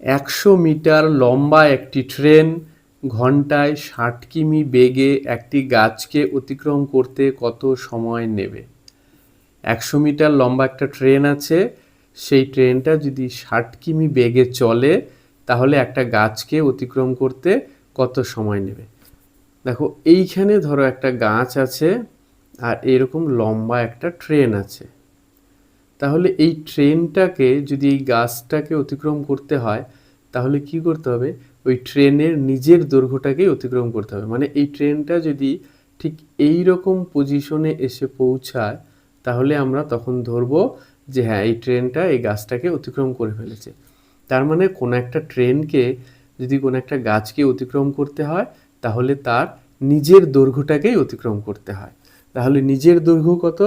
একশো মিটার লম্বা একটি ট্রেন ঘন্টায় ষাট কিমি বেগে একটি গাছকে অতিক্রম করতে কত সময় নেবে? একশো মিটার লম্বা একটা ট্রেন আছে, সেই ট্রেনটা যদি ষাট কিমি বেগে চলে, তাহলে একটা গাছকে অতিক্রম করতে কত সময় নেবে? দেখো, এইখানে ধরো একটা গাছ আছে আর এরকম লম্বা একটা ট্রেন আছে। তাহলে এই ট্রেনটাকে যদি এই গাছটাকে অতিক্রম করতে হয়, তাহলে কি করতে হবে? ওই ট্রেনের নিজের দৈর্ঘ্যটাকে অতিক্রম করতে হবে। মানে এই ট্রেনটা যদি ঠিক এই রকম পজিশনে এসে পৌঁছায়, তাহলে আমরা তখন ধরবো যে হ্যাঁ এই ট্রেনটা এই গাছটাকে অতিক্রম করে ফেলেছে। তার মানে কোনো একটা ট্রেনকে যদি কোনো একটা গাছকে অতিক্রম করতে হয়, তাহলে তার নিজের দৈর্ঘ্যটাকেই অতিক্রম করতে হয়। তাহলে নিজের দৈর্ঘ্য কত?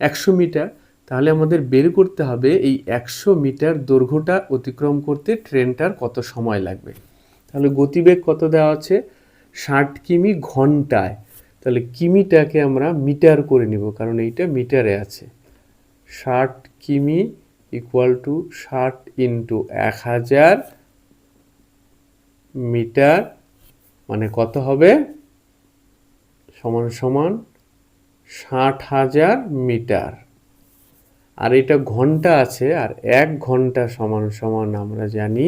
একশো মিটার। তাহলে আমাদের বের করতে হবে এই একশো মিটার দৈর্ঘ্যটা অতিক্রম করতে ট্রেনটার কত সময় লাগবে। তাহলে গতিবেগ কত দেওয়া আছে? ষাট কিমি ঘন্টায়। তাহলে কিমিটাকে আমরা মিটার করে নিব, কারণ এইটা মিটারে আছে। ষাট কিমি ইকুয়াল টু ষাট ইন্টু এক হাজার মিটার মানে কত হবে? সমান সমান ষাট হাজার মিটার। আর এটা ঘণ্টা আছে, আর এক ঘণ্টা সমান সমান আমরা জানি,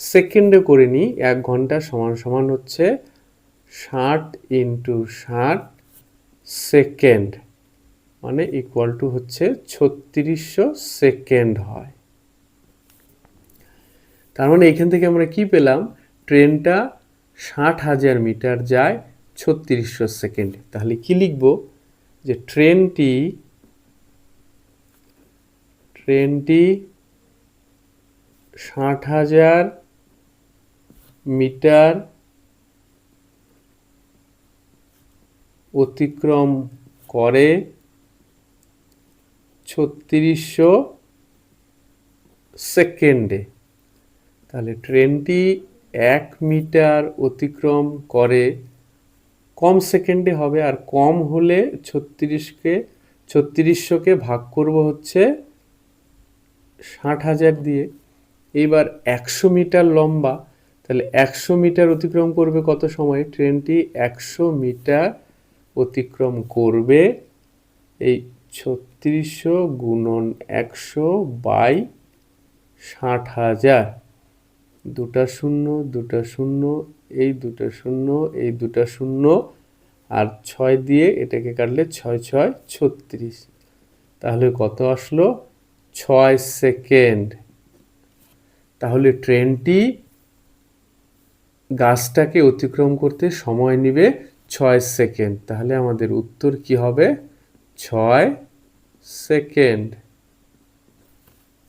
সেকেন্ডে করে নিই, এক ঘণ্টা সমান সমান হচ্ছে ষাট ইন্টু ষাট সেকেন্ড মানে ইকুয়াল টু হচ্ছে ছত্রিশশো সেকেন্ড হয়। তার মানে এখান থেকে আমরা কি পেলাম? ট্রেনটা ষাট হাজার মিটার যায় ছত্রিশশো সেকেন্ডে। তাহলে কি লিখব? যে ট্রেনটি ট্রেনটি ষাট হাজার মিটার অতিক্রম করে ছত্রিশশো সেকেন্ডে। তাহলে ট্রেনটি এক মিটার অতিক্রম করে কম সেকেন্ডে হবে, আর কম হলে ছত্রিশকে, ছত্রিশশোকে ভাগ করব হচ্ছে ষাট হাজার দিয়ে এইবার একশো মিটার লম্বা, তাহলে একশো মিটার অতিক্রম করবে কত সময়? ট্রেনটি একশো মিটার অতিক্রম করবে এই ছত্রিশশো গুণন একশো বাই ষাট হাজার। দুটা শূন্য দুটা শূন্য, এই দুটা শূন্য, এই দুটা শূন্য, আর ছয় দিয়ে এটাকে কাটলে ছয় ছয়, ছত্রিশ। তাহলে কত আসলো? ছয় সেকেন্ড। তাহলে ট্রেনটি গাছটাকে অতিক্রম করতে সময় নেবে ছয় সেকেন্ড। তাহলে আমাদের উত্তর কি হবে? ছয় সেকেন্ড।